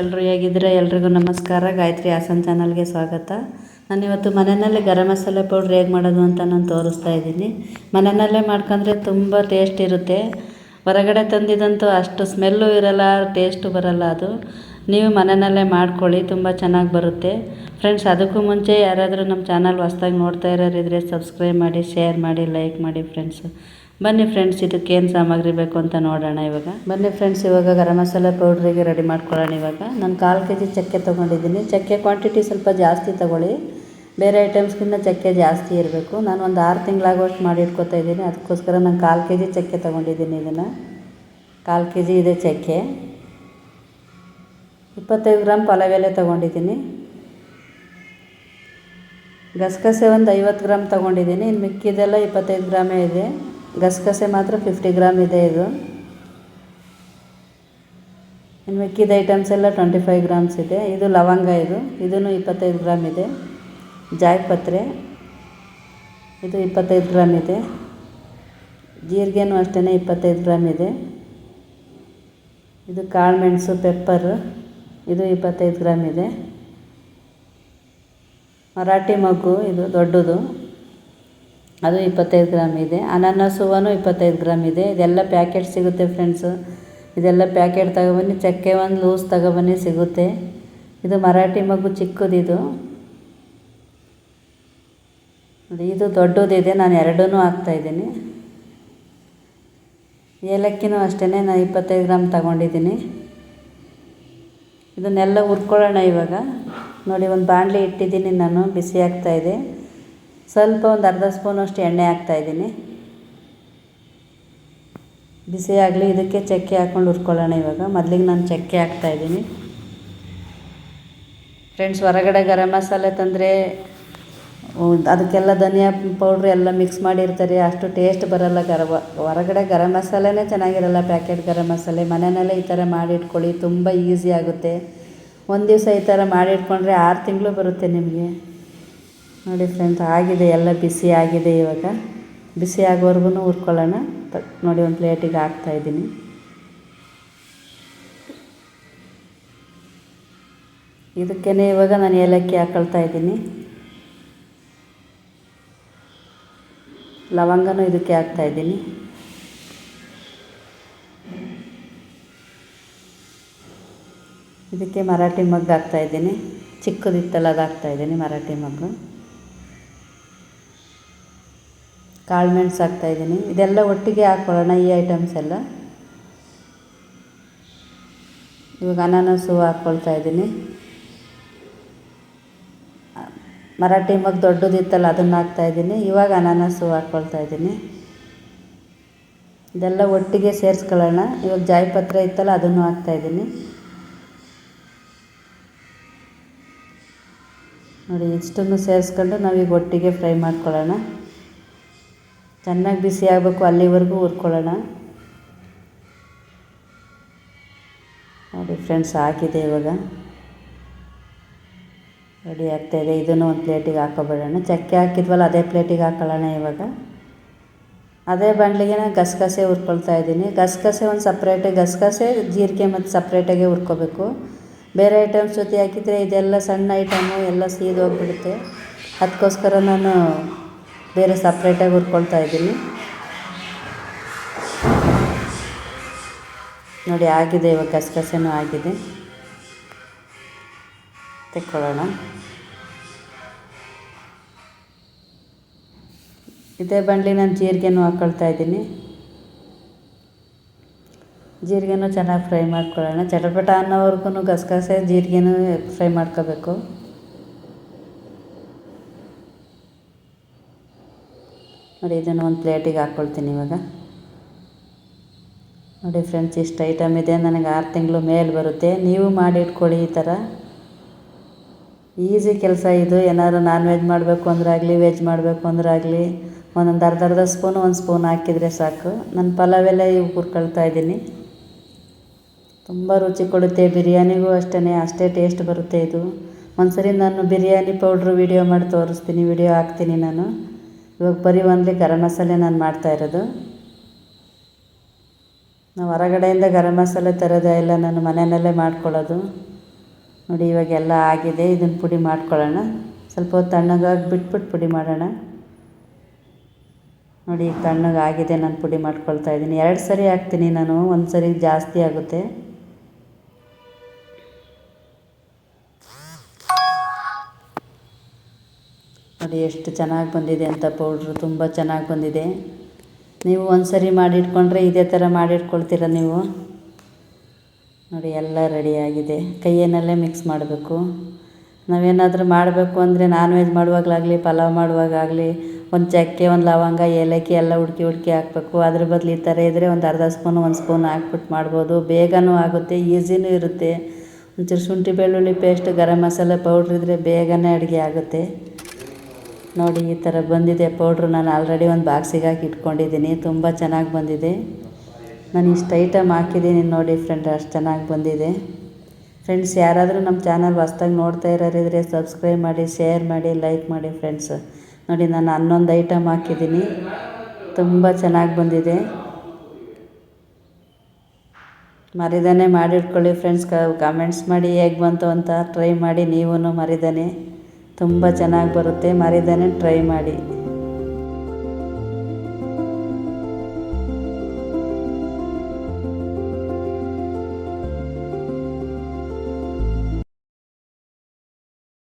ಎಲ್ಲರೂ ಹೇಗಿದ್ದೀರಾ? ಎಲ್ರಿಗೂ ನಮಸ್ಕಾರ. ಗಾಯತ್ರಿ ಹಾಸನ್ ಚಾನಲ್ಗೆ ಸ್ವಾಗತ. ನಾನಿವತ್ತು ಮನೆಯಲ್ಲೇ ಗರಂ ಮಸಾಲೆ ಪೌಡ್ರ್ ಹೇಗೆ ಮಾಡೋದು ಅಂತ ನಾನು ತೋರಿಸ್ತಾ ಇದ್ದೀನಿ. ಮನೆಯಲ್ಲೇ ಮಾಡ್ಕೊಂಡ್ರೆ ತುಂಬ ಟೇಸ್ಟ್ ಇರುತ್ತೆ. ಹೊರಗಡೆ ತಂದಿದ್ದಂತೂ ಅಷ್ಟು ಸ್ಮೆಲ್ಲು ಇರಲ್ಲ ಟೇಸ್ಟು ಬರಲ್ಲ ಅದು. ನೀವು ಮನೆಯಲ್ಲೇ ಮಾಡ್ಕೊಳ್ಳಿ, ತುಂಬ ಚೆನ್ನಾಗಿ ಬರುತ್ತೆ. ಫ್ರೆಂಡ್ಸ್ ಅದಕ್ಕೂ ಮುಂಚೆ ಯಾರಾದರೂ ನಮ್ಮ ಚಾನಲ್ ಹೊಸ್ದಾಗಿ ನೋಡ್ತಾ ಇರೋರಿದ್ರೆ ಸಬ್ಸ್ಕ್ರೈಬ್ ಮಾಡಿ ಶೇರ್ ಮಾಡಿ ಲೈಕ್ ಮಾಡಿ ಫ್ರೆಂಡ್ಸು ಬನ್ನಿ ಫ್ರೆಂಡ್ಸ್ ಇದಕ್ಕೆ ಏನು ಸಾಮಗ್ರಿ ಬೇಕು ಅಂತ ನೋಡೋಣ ಇವಾಗ. ಬನ್ನಿ ಫ್ರೆಂಡ್ಸ್ ಇವಾಗ ಗರಂ ಮಸಾಲೆ ಪೌಡ್ರಿಗೆ ರೆಡಿ ಮಾಡ್ಕೊಳ್ಳೋಣ ಇವಾಗ. ನಾನು ಕಾಲು ಕೆ ಜಿ ಚಕ್ಕೆ ತೊಗೊಂಡಿದ್ದೀನಿ. ಚಕ್ಕೆ ಕ್ವಾಂಟಿಟಿ ಸ್ವಲ್ಪ ಜಾಸ್ತಿ ತೊಗೊಳ್ಳಿ. ಬೇರೆ ಐಟಮ್ಸ್ಗಿಂತ ಚಕ್ಕೆ ಜಾಸ್ತಿ ಇರಬೇಕು. ನಾನು ಒಂದು ಆರು ತಿಂಗಳಾಗುವಷ್ಟು ಮಾಡಿ ಇಟ್ಕೊತಾ ಇದ್ದೀನಿ. ಅದಕ್ಕೋಸ್ಕರ ನಾನು ಕಾಲು ಕೆ ಜಿ ಚಕ್ಕೆ ತೊಗೊಂಡಿದ್ದೀನಿ ಇದನ್ನು. ಕಾಲು ಕೆ ಜಿ ಇದೆ ಚಕ್ಕೆ. ಇಪ್ಪತ್ತೈದು ಗ್ರಾಮ್ ಪಲಾವ್ ತೊಗೊಂಡಿದ್ದೀನಿ. ಗಸಗಸೆ ಒಂದು ಐವತ್ತು ಗ್ರಾಮ್ ತೊಗೊಂಡಿದ್ದೀನಿ. ಇನ್ನು ಮಿಕ್ಕಿದೆಲ್ಲ ಇಪ್ಪತ್ತೈದು ಗ್ರಾಮೇ ಇದೆ. ಗಸಗಸೆ ಮಾತ್ರ ಫಿಫ್ಟಿ ಗ್ರಾಮ್ ಇದೆ ಇದು. ಇನ್ನು ಮಿಕ್ಕಿದ ಐಟಮ್ಸ್ ಎಲ್ಲ ಟ್ವೆಂಟಿ ಫೈವ್ ಗ್ರಾಮ್ಸ್ ಇದೆ. ಇದು ಲವಂಗ ಇದು. ಇದೂ ಇಪ್ಪತ್ತೈದು ಗ್ರಾಮ್ ಇದೆ. ಜಾಯಿಪತ್ರೆ ಇದು ಇಪ್ಪತ್ತೈದು ಗ್ರಾಮ್ ಇದೆ. ಜೀರಿಗೆನೂ ಅಷ್ಟೇ ಇಪ್ಪತ್ತೈದು ಗ್ರಾಮ್ ಇದೆ. ಇದು ಕಾಳು ಮೆಣಸು ಪೆಪ್ಪರು ಇದು ಇಪ್ಪತ್ತೈದು ಗ್ರಾಮ್ ಇದೆ. ಮರಾಠಿ ಮಗ್ಗು, ಇದು ದೊಡ್ಡದು. ಅದು ಇಪ್ಪತ್ತೈದು ಗ್ರಾಮ್ ಇದೆ. ಅನಾನಸ್ ಹೂವನು ಇಪ್ಪತ್ತೈದು ಗ್ರಾಮ್ ಇದೆ. ಇದೆಲ್ಲ ಪ್ಯಾಕೆಟ್ ಸಿಗುತ್ತೆ ಫ್ರೆಂಡ್ಸು ಇದೆಲ್ಲ ಪ್ಯಾಕೆಟ್ ತಗೊಬನ್ನಿ. ಚಕ್ಕೆ ಒಂದು ಲೂಸ್ ತಗೊಬನ್ನಿ ಸಿಗುತ್ತೆ. ಇದು ಮರಾಠಿ ಮಗು ಚಿಕ್ಕದಿದು. ಇದು ದೊಡ್ಡದಿದೆ. ನಾನು ಎರಡೂ ಹಾಕ್ತಾಯಿದ್ದೀನಿ ಏಲಕ್ಕಿನೂ ಅಷ್ಟೇ ನಾನು ಇಪ್ಪತ್ತೈದು ಗ್ರಾಮ್ ತಗೊಂಡಿದ್ದೀನಿ. ಇದನ್ನೆಲ್ಲ ಹುರ್ಕೊಳ್ಳೋಣ ಇವಾಗ. ನೋಡಿ, ಒಂದು ಬಾಣಲಿ ಇಟ್ಟಿದ್ದೀನಿ ನಾನು. ಬಿಸಿ ಆಗ್ತಾಯಿದೆ ಸ್ವಲ್ಪ ಒಂದು ಅರ್ಧ ಸ್ಪೂನಷ್ಟು ಎಣ್ಣೆ ಹಾಕ್ತಾಯಿದ್ದೀನಿ ಬಿಸಿ ಆಗಲಿ ಇದಕ್ಕೆ ಚಕ್ಕೆ ಹಾಕ್ಕೊಂಡು ಹುರ್ಕೊಳ್ಳೋಣ ಇವಾಗ. ಮೊದಲಿಗೆ ನಾನು ಚಕ್ಕೆ ಹಾಕ್ತಾಯಿದ್ದೀನಿ ಫ್ರೆಂಡ್ಸ್ ಹೊರಗಡೆ ಗರಂ ಮಸಾಲೆ ತಂದರೆ ಅದಕ್ಕೆಲ್ಲ ಧನಿಯಾ ಪೌಡ್ರ್ ಎಲ್ಲ ಮಿಕ್ಸ್ ಮಾಡಿರ್ತಾರೆ. ಅಷ್ಟು ಟೇಸ್ಟ್ ಬರೋಲ್ಲ ಗರ ಹೊರಗಡೆ ಗರಂ ಮಸಾಲೆನೇ ಚೆನ್ನಾಗಿರಲ್ಲ ಪ್ಯಾಕೆಟ್ ಗರಂ ಮಸಾಲೆ. ಮನೆಯಲ್ಲೇ ಈ ಥರ ಮಾಡಿಟ್ಕೊಳ್ಳಿ, ತುಂಬ ಈಸಿ ಆಗುತ್ತೆ. ಒಂದು ದಿವಸ ಈ ಥರ ಮಾಡಿಟ್ಕೊಂಡ್ರೆ ಆರು ತಿಂಗಳು ಬರುತ್ತೆ ನಿಮಗೆ. ನೋಡಿ ಫ್ರೆಂಡ್ಸ್ ಆಗಿದೆ, ಎಲ್ಲ ಬಿಸಿ ಆಗಿದೆ ಇವಾಗ. ಬಿಸಿ ಆಗೋವರೆಗೂ ಹುರ್ಕೊಳ್ಳೋಣ ನೋಡಿ ಒಂದು ಪ್ಲೇಟಿಗೆ ಹಾಕ್ತಾಯಿದ್ದೀನಿ ಇದಕ್ಕೇ ಇವಾಗ ನಾನು ಏಲಕ್ಕಿ ಹಾಕೊಳ್ತಾ ಇದ್ದೀನಿ. ಲವಂಗನೂ ಇದಕ್ಕೆ ಹಾಕ್ತಾಯಿದ್ದೀನಿ ಇದಕ್ಕೆ ಮರಾಠಿ ಮಗ್ಗು ಹಾಕ್ತಾಯಿದ್ದೀನಿ ಚಿಕ್ಕದಿತ್ತಲ್ಲ ಅದು ಹಾಕ್ತಾಯಿದ್ದೀನಿ ಮರಾಠಿ ಮಗ್ಗು. ಕಾಳು ಮೆಣಸು ಹಾಕ್ತಾಯಿದ್ದೀನಿ ಇದೆಲ್ಲ ಒಟ್ಟಿಗೆ ಹಾಕ್ಕೊಳ್ಳೋಣ ಈ ಐಟಮ್ಸ್ ಎಲ್ಲ. ಇವಾಗ ಅನಾನಸು ಹಾಕ್ಕೊಳ್ತಾ ಇದ್ದೀನಿ. ಮರಾಠಿ ಮಗ್ ದೊಡ್ಡದಿತ್ತಲ್ಲ, ಅದನ್ನು ಹಾಕ್ತಾಯಿದ್ದೀನಿ ಇವಾಗ ಅನಾನಸು ಹಾಕ್ಕೊಳ್ತಾ ಇದ್ದೀನಿ. ಇದೆಲ್ಲ ಒಟ್ಟಿಗೆ ಸೇರಿಸ್ಕೊಳ್ಳೋಣ. ಇವಾಗ ಜಾಯಿಪತ್ರೆ ಇತ್ತಲ್ಲ, ಅದನ್ನು ಹಾಕ್ತಾಯಿದ್ದೀನಿ ನೋಡಿ, ಇಷ್ಟನ್ನು ಸೇರಿಸ್ಕೊಂಡು ನಾವೀಗ ಒಟ್ಟಿಗೆ ಫ್ರೈ ಮಾಡ್ಕೊಳ್ಳೋಣ. ಚೆನ್ನಾಗಿ ಬಿಸಿ ಆಗಬೇಕು, ಅಲ್ಲಿವರೆಗೂ ಹುರ್ಕೊಳ್ಳೋಣ ನೋಡಿ ಫ್ರೆಂಡ್ಸ್ ಹಾಕಿದೆ ಇವಾಗ. ರೆಡಿ ಆಗ್ತಾಯಿದೆ ಇದನ್ನು ಒಂದು ಪ್ಲೇಟಿಗೆ ಹಾಕೋಬೇಡೋಣ. ಚಕ್ಕೆ ಹಾಕಿದ್ವಲ್ಲ, ಅದೇ ಪ್ಲೇಟಿಗೆ ಹಾಕೊಳ್ಳೋಣ ಇವಾಗ. ಅದೇ ಬಾಣಲಿಗೆ ಗಸಗಸೆ ಹುರ್ಕೊಳ್ತಾ ಇದ್ದೀನಿ. ಗಸಗಸೆ ಒಂದು ಸಪ್ರೇಟಾಗಿ ಗಸಗಸೆ ಜೀರಿಗೆ ಮತ್ತು ಸಪ್ರೇಟಾಗೆ ಹುರ್ಕೋಬೇಕು ಬೇರೆ ಐಟಮ್ಸ್ ಜೊತೆ ಹಾಕಿದರೆ ಇದೆಲ್ಲ ಸಣ್ಣ ಐಟಮು ಎಲ್ಲ ಸೀದೋಗ್ಬಿಡುತ್ತೆ. ಅದಕ್ಕೋಸ್ಕರ ನಾನು ಬೇರೆ ಸಪ್ರೇಟಾಗಿ ಹುರ್ಕೊಳ್ತಾ ಇದ್ದೀನಿ. ನೋಡಿ, ಆಗಿದೆ ಇವಾಗ ಗಸಗಸೆನೂ ಆಗಿದೆ. ತೆಕ್ಕೊಳ್ಳೋಣ. ಇದೇ ಬಂಡಲಿ ನಾನು ಜೀರಿಗೆನೂ ಹಾಕ್ಕೊಳ್ತಾ ಇದ್ದೀನಿ. ಜೀರಿಗೆನೂ ಚೆನ್ನಾಗಿ ಫ್ರೈ ಮಾಡ್ಕೊಳ್ಳೋಣ. ಚಟಪಟ ಅನ್ನೋವರೆಗೂ ಗಸಗಸೆ, ಜೀರಿಗೆನೂ ಫ್ರೈ ಮಾಡ್ಕೋಬೇಕು. ನೋಡಿ, ಇದನ್ನು ಒಂದು ಪ್ಲೇಟಿಗೆ ಹಾಕ್ಕೊಳ್ತೀನಿ ಇವಾಗ. ನೋಡಿ ಫ್ರೆಂಡ್ಸ್, ಇಷ್ಟು ಐಟಮ್ ಇದೆ. ನನಗೆ ಆರು ತಿಂಗಳು ಮೇಲೆ ಬರುತ್ತೆ. ನೀವು ಮಾಡಿ ಇಟ್ಕೊಳ್ಳಿ ಈ ಥರ. ಈಸಿ ಕೆಲಸ ಇದು. ಏನಾದ್ರು ನಾನ್ ವೆಜ್ ಮಾಡಬೇಕು ಅಂದ್ರಾಗಲಿ ವೆಜ್ ಮಾಡಬೇಕು ಅಂದ್ರಾಗಲಿ, ಒಂದೊಂದು ಅರ್ಧ ಅರ್ಧ ಸ್ಪೂನು, ಒಂದು ಸ್ಪೂನ್ ಹಾಕಿದರೆ ಸಾಕು. ನಾನು ಪಲಾವೆಲ್ಲ ಇವು ಹುರ್ಕೊಳ್ತಾ ಇದ್ದೀನಿ. ತುಂಬ ರುಚಿ ಕೊಡುತ್ತೆ ಬಿರಿಯಾನಿಗೂ ಅಷ್ಟೇ ಅಷ್ಟೇ ಟೇಸ್ಟ್ ಬರುತ್ತೆ ಇದು. ಒಂದು ಸರಿ ನಾನು ಬಿರಿಯಾನಿ ಪೌಡ್ರು ವೀಡಿಯೋ ಮಾಡಿ ತೋರಿಸ್ತೀನಿ, ವೀಡಿಯೋ ಹಾಕ್ತೀನಿ ನಾನು. ಇವಾಗ ಬರೀ ಒನ್ಲಿ ಗರಂ ಮಸಾಲೆ ನಾನು ಮಾಡ್ತಾ ಇರೋದು. ನಾವು ಹೊರಗಡೆಯಿಂದ ಗರಂ ಮಸಾಲೆ ತರೋದೇ ಇಲ್ಲ, ನಾನು ಮನೆಯಲ್ಲೇ ಮಾಡ್ಕೊಳ್ಳೋದು. ನೋಡಿ ಇವಾಗೆಲ್ಲ ಆಗಿದೆ ಇದನ್ನು ಪುಡಿ ಮಾಡ್ಕೊಳ್ಳೋಣ. ಸ್ವಲ್ಪ ತಣ್ಣಗಾಗಿ ಬಿಟ್ಬಿಟ್ಟು ಪುಡಿ ಮಾಡೋಣ. ನೋಡಿ, ತಣ್ಣಗಾಗಿದೆ, ನಾನು ಪುಡಿ ಮಾಡ್ಕೊಳ್ತಾ ಇದ್ದೀನಿ. ಎರಡು ಸರಿ ಹಾಕ್ತೀನಿ ನಾನು ಒಂದು ಸರಿ ಜಾಸ್ತಿ ಆಗುತ್ತೆ. ನೋಡಿ ಎಷ್ಟು ಚೆನ್ನಾಗಿ ಬಂದಿದೆ ಅಂತ ಪೌಡ್ರು ತುಂಬ ಚೆನ್ನಾಗಿ ಬಂದಿದೆ. ನೀವು ಒಂದು ಸರಿ ಮಾಡಿಟ್ಕೊಂಡ್ರೆ ಇದೇ ಥರ ಮಾಡಿಟ್ಕೊಳ್ತೀರ ನೀವು? ನೋಡಿ, ಎಲ್ಲ ರೆಡಿಯಾಗಿದೆ ಕೈಯನ್ನಲ್ಲೇ ಮಿಕ್ಸ್ ಮಾಡಬೇಕು. ನಾವೇನಾದರೂ ಮಾಡಬೇಕು ಅಂದರೆ ನಾನ್ ವೆಜ್ ಮಾಡುವಾಗಲಾಗಲಿ, ಪಲಾವ್ ಮಾಡುವಾಗಲಿ ಒಂದು ಚಕ್ಕೆ, ಒಂದು ಲವಂಗ, ಏಲಕ್ಕಿ ಎಲ್ಲ ಹುಡುಕಿ ಹುಡುಕಿ ಹಾಕಬೇಕು. ಅದ್ರ ಬದಲು ಈ ಥರ ಇದ್ದರೆ ಒಂದು ಅರ್ಧ ಸ್ಪೂನು ಒಂದು ಸ್ಪೂನ್ ಹಾಕ್ಬಿಟ್ಟು ಮಾಡ್ಬೋದು. ಬೇಗನೂ ಆಗುತ್ತೆ ಈಸಿನೂ ಇರುತ್ತೆ. ಒಂಚೂರು ಶುಂಠಿ ಬೆಳ್ಳುಳ್ಳಿ ಪೇಸ್ಟ್ ಗರಂ ಮಸಾಲೆ ಪೌಡ್ರ್ ಇದ್ದರೆ ಬೇಗನೆ ಅಡುಗೆ ಆಗುತ್ತೆ. ನೋಡಿ, ಈ ಥರ ಬಂದಿದೆ ಪೌಡ್ರು ನಾನು ಆಲ್ರೆಡಿ ಒಂದು ಬಾಕ್ಸಿಗೆ ಹಾಕಿ ಇಟ್ಕೊಂಡಿದ್ದೀನಿ. ತುಂಬ ಚೆನ್ನಾಗಿ ಬಂದಿದೆ. ನಾನು ಇಷ್ಟು ಐಟಮ್ ಹಾಕಿದ್ದೀನಿ ನೋಡಿ ಫ್ರೆಂಡ್ ಅಷ್ಟು ಚೆನ್ನಾಗಿ ಬಂದಿದೆ. ಫ್ರೆಂಡ್ಸ್ ಯಾರಾದರೂ ನಮ್ಮ ಚಾನಲ್ ಹೊಸ್ದಾಗಿ ನೋಡ್ತಾ ಇರೋರಿದ್ರೆ ಸಬ್ಸ್ಕ್ರೈಬ್ ಮಾಡಿ ಶೇರ್ ಮಾಡಿ ಲೈಕ್ ಮಾಡಿ ಫ್ರೆಂಡ್ಸ್ ನೋಡಿ, ನಾನು ಹನ್ನೊಂದು ಐಟಮ್ ಹಾಕಿದ್ದೀನಿ. ತುಂಬ ಚೆನ್ನಾಗಿ ಬಂದಿದೆ. ಮರಿದಾನೆ ಮಾಡಿಟ್ಕೊಳ್ಳಿ ಫ್ರೆಂಡ್ಸ್ ಕಮೆಂಟ್ಸ್ ಮಾಡಿ ಹೇಗೆ ಬಂತು ಅಂತ ಟ್ರೈ ಮಾಡಿ ನೀವೂ ಮರಿದಾನೆ. ತುಂಬ ಚೆನ್ನಾಗಿ ಬರುತ್ತೆ. ಮರಿದೇನೆ ಟ್ರೈ ಮಾಡಿ.